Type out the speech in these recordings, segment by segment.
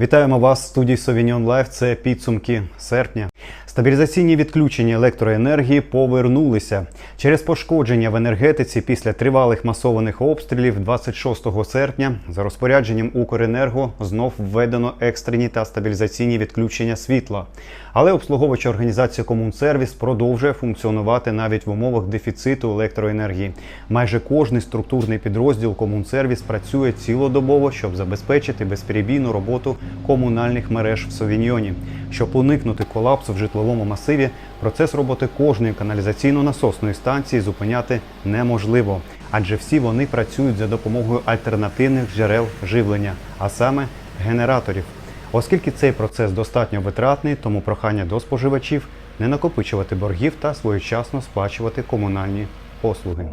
Вітаємо вас в студії Совіньон Лайф. Це підсумки серпня. Стабілізаційні відключення електроенергії повернулися через пошкодження в енергетиці після тривалих масованих обстрілів 26 серпня. За розпорядженням Укренерго знов введено екстрені та стабілізаційні відключення світла. Але обслуговуюча організація Комунсервіс продовжує функціонувати навіть в умовах дефіциту електроенергії. Майже кожний структурний підрозділ Комунсервіс працює цілодобово, щоб забезпечити безперебійну роботу комунальних мереж в Совіньйоні. Щоб уникнути колапсу в житловому масиві, процес роботи кожної каналізаційно-насосної станції зупиняти неможливо, адже всі вони працюють за допомогою альтернативних джерел живлення, а саме генераторів. Оскільки цей процес достатньо витратний, тому прохання до споживачів не накопичувати боргів та своєчасно сплачувати комунальні послуги.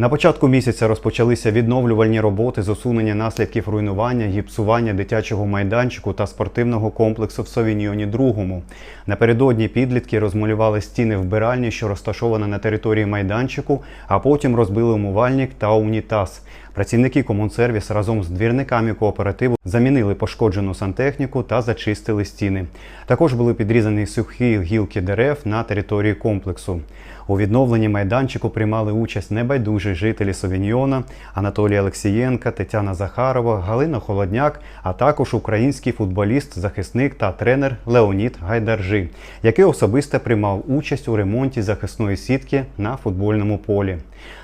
На початку місяця розпочалися відновлювальні роботи з усунення наслідків руйнування, гіпсування дитячого майданчику та спортивного комплексу в Совіньйоні Другому. Напередодні підлітки розмалювали стіни вбиральні, що розташована на території майданчику, а потім розбили умивальник та унітаз. Працівники комунсервіс разом з двірниками кооперативу замінили пошкоджену сантехніку та зачистили стіни. Також були підрізані сухі гілки дерев на території комплексу. У відновленні майданчику приймали участь небайдужі жителі Совіньйона, Анатолій Олексієнка, Тетяна Захарова, Галина Холодняк, а також український футболіст, захисник та тренер Леонід Гайдаржи, який особисто приймав участь у ремонті захисної сітки на футбольному полі.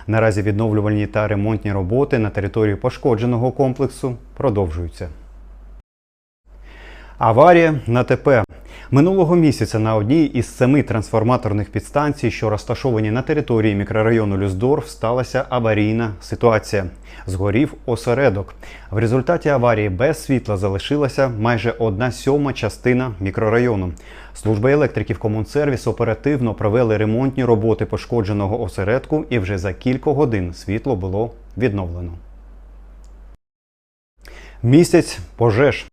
Наразі відновлювальні та ремонтні роботи на території пошкодженого комплексу продовжуються. Аварія на ТП. Минулого місяця на одній із семи трансформаторних підстанцій, що розташовані на території мікрорайону Люсдорф, сталася аварійна ситуація. Згорів осередок. В результаті аварії без світла залишилася майже одна сьома частина мікрорайону. Служба електриків Комунсервіс оперативно провели ремонтні роботи пошкодженого осередку, і вже за кілька годин світло було відновлено. Місяць пожеж.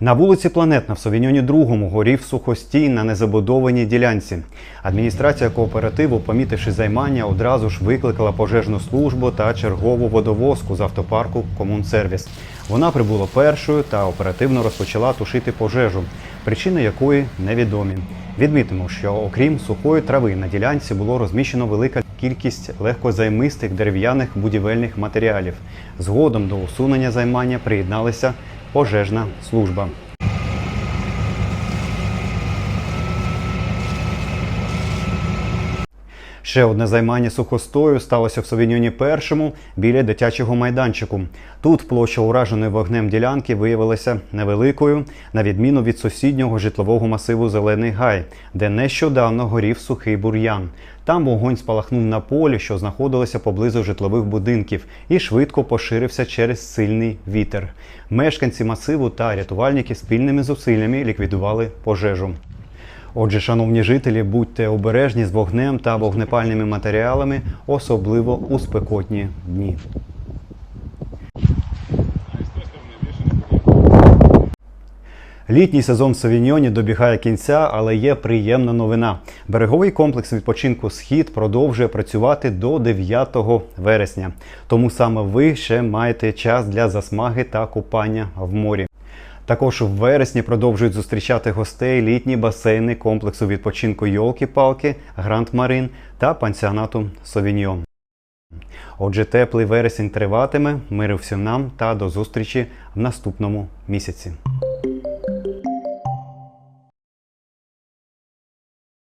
На вулиці Планетна в Совіньоні Другому горів сухостій на незабудованій ділянці. Адміністрація кооперативу, помітивши займання, одразу ж викликала пожежну службу та чергову водовозку з автопарку Комунсервіс. Вона прибула першою та оперативно розпочала тушити пожежу, причини якої невідомі. Відмітимо, що окрім сухої трави на ділянці було розміщено велика кількість легкозаймистих дерев'яних будівельних матеріалів. Згодом до усунення займання приєдналася пожежна служба. Ще одне займання сухостою сталося в Совіньоні першому біля дитячого майданчику. Тут площа ураженої вогнем ділянки виявилася невеликою, на відміну від сусіднього житлового масиву Зелений Гай, де нещодавно горів сухий бур'ян. Там вогонь спалахнув на полі, що знаходилося поблизу житлових будинків, і швидко поширився через сильний вітер. Мешканці масиву та рятувальники спільними зусиллями ліквідували пожежу. Отже, шановні жителі, будьте обережні з вогнем та вогнепальними матеріалами, особливо у спекотні дні. Літній сезон в Савіньйоні добігає кінця, але є приємна новина. Береговий комплекс відпочинку Схід продовжує працювати до 9 вересня. Тому саме ви ще маєте час для засмаги та купання в морі. Також в вересні продовжують зустрічати гостей літні басейни комплексу відпочинку Йолки-Палки, Гранд Марин та пансіонату Совіньйон. Отже, теплий вересень триватиме. Миру всім нам та до зустрічі в наступному місяці.